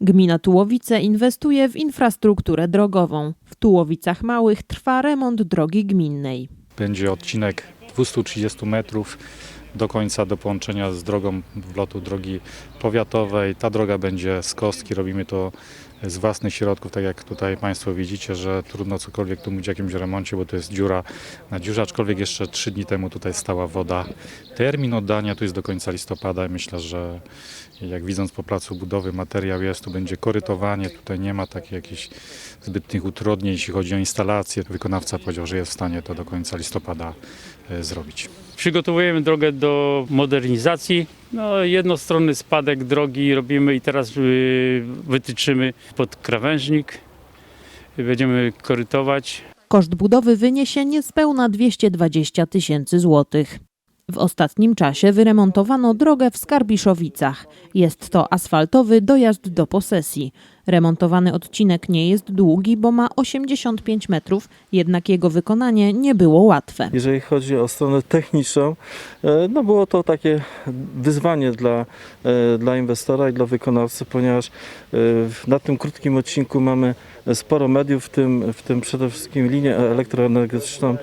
Gmina Tułowice inwestuje w infrastrukturę drogową. W Tułowicach Małych trwa remont drogi gminnej. Będzie odcinek 230 metrów do końca do połączenia z drogą wlotu drogi powiatowej. Ta droga będzie z kostki, robimy to z własnych środków, tak jak tutaj Państwo widzicie, że trudno cokolwiek tu mówić o jakimś remoncie, bo to jest dziura na dziurze, aczkolwiek jeszcze trzy dni temu tutaj stała woda. Termin oddania tu jest do końca listopada i myślę, że jak widząc po placu budowy materiał jest, tu będzie korytowanie, tutaj nie ma takich jakichś zbytnych utrudnień, jeśli chodzi o instalację. Wykonawca powiedział, że jest w stanie to do końca listopada e, zrobić. Przygotowujemy drogę do modernizacji. No, jednostronny spadek drogi robimy i teraz y, wytyczymy pod krawężnik. Będziemy korytować. Koszt budowy wyniesie niespełna 220 tysięcy złotych. W ostatnim czasie wyremontowano drogę w Skarbiszowicach. Jest to asfaltowy dojazd do posesji. Remontowany odcinek nie jest długi, bo ma 85 metrów, jednak jego wykonanie nie było łatwe. Jeżeli chodzi o stronę techniczną, e, no było to takie wyzwanie dla, e, dla inwestora i dla wykonawcy, ponieważ e, na tym krótkim odcinku mamy sporo mediów, w tym, w tym przede wszystkim linię elektroenergetyczną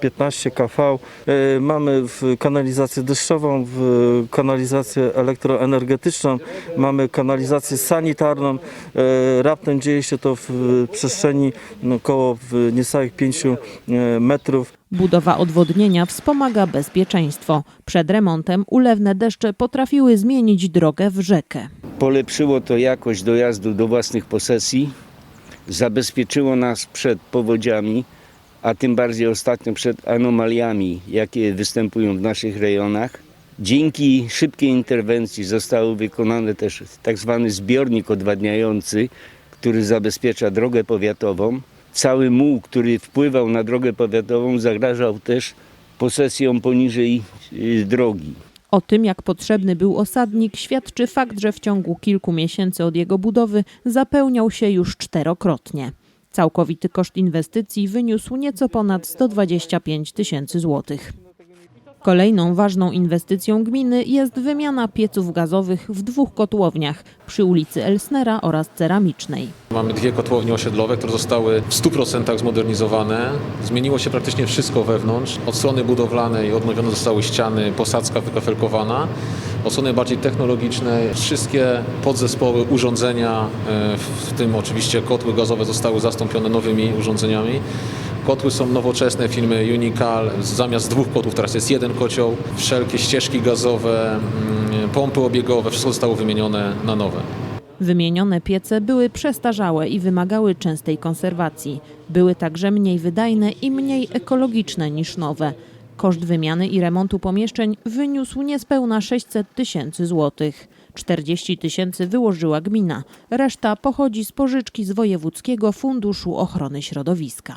15 kV. Mamy kanalizację deszczową, kanalizację elektroenergetyczną, mamy kanalizację sanitarną. E, Raptem dzieje się to w przestrzeni no, około w niecałych 5 metrów. Budowa odwodnienia wspomaga bezpieczeństwo. Przed remontem ulewne deszcze potrafiły zmienić drogę w rzekę. Polepszyło to jakość dojazdu do własnych posesji, zabezpieczyło nas przed powodziami, a tym bardziej ostatnio przed anomaliami, jakie występują w naszych rejonach. Dzięki szybkiej interwencji został wykonany też tak zwany zbiornik odwadniający, który zabezpiecza drogę powiatową. Cały muł, który wpływał na drogę powiatową, zagrażał też posesją poniżej y, drogi. O tym, jak potrzebny był osadnik, świadczy fakt, że w ciągu kilku miesięcy od jego budowy zapełniał się już czterokrotnie. Całkowity koszt inwestycji wyniósł nieco ponad 125 tysięcy złotych. Kolejną ważną inwestycją gminy jest wymiana pieców gazowych w dwóch kotłowniach przy ulicy Elsnera oraz Ceramicznej. Mamy dwie kotłownie osiedlowe, które zostały w 100% zmodernizowane. Zmieniło się praktycznie wszystko wewnątrz. Od strony budowlanej odnowione zostały ściany, posadzka wykafelkowana. Od strony bardziej technologicznej wszystkie podzespoły, urządzenia, e, w tym oczywiście kotły gazowe zostały zastąpione nowymi urządzeniami. Kotły są nowoczesne firmy Unical. Zamiast dwóch kotłów teraz jest jeden kocioł. Wszelkie ścieżki gazowe, mm, pompy obiegowe, wszystko zostało wymienione na nowe. Wymienione piece były przestarzałe i wymagały częstej konserwacji. Były także mniej wydajne i mniej ekologiczne niż nowe. Koszt wymiany i remontu pomieszczeń wyniósł niespełna 600 tysięcy złotych. 40 tysięcy wyłożyła gmina, reszta pochodzi z pożyczki z Wojewódzkiego Funduszu Ochrony Środowiska.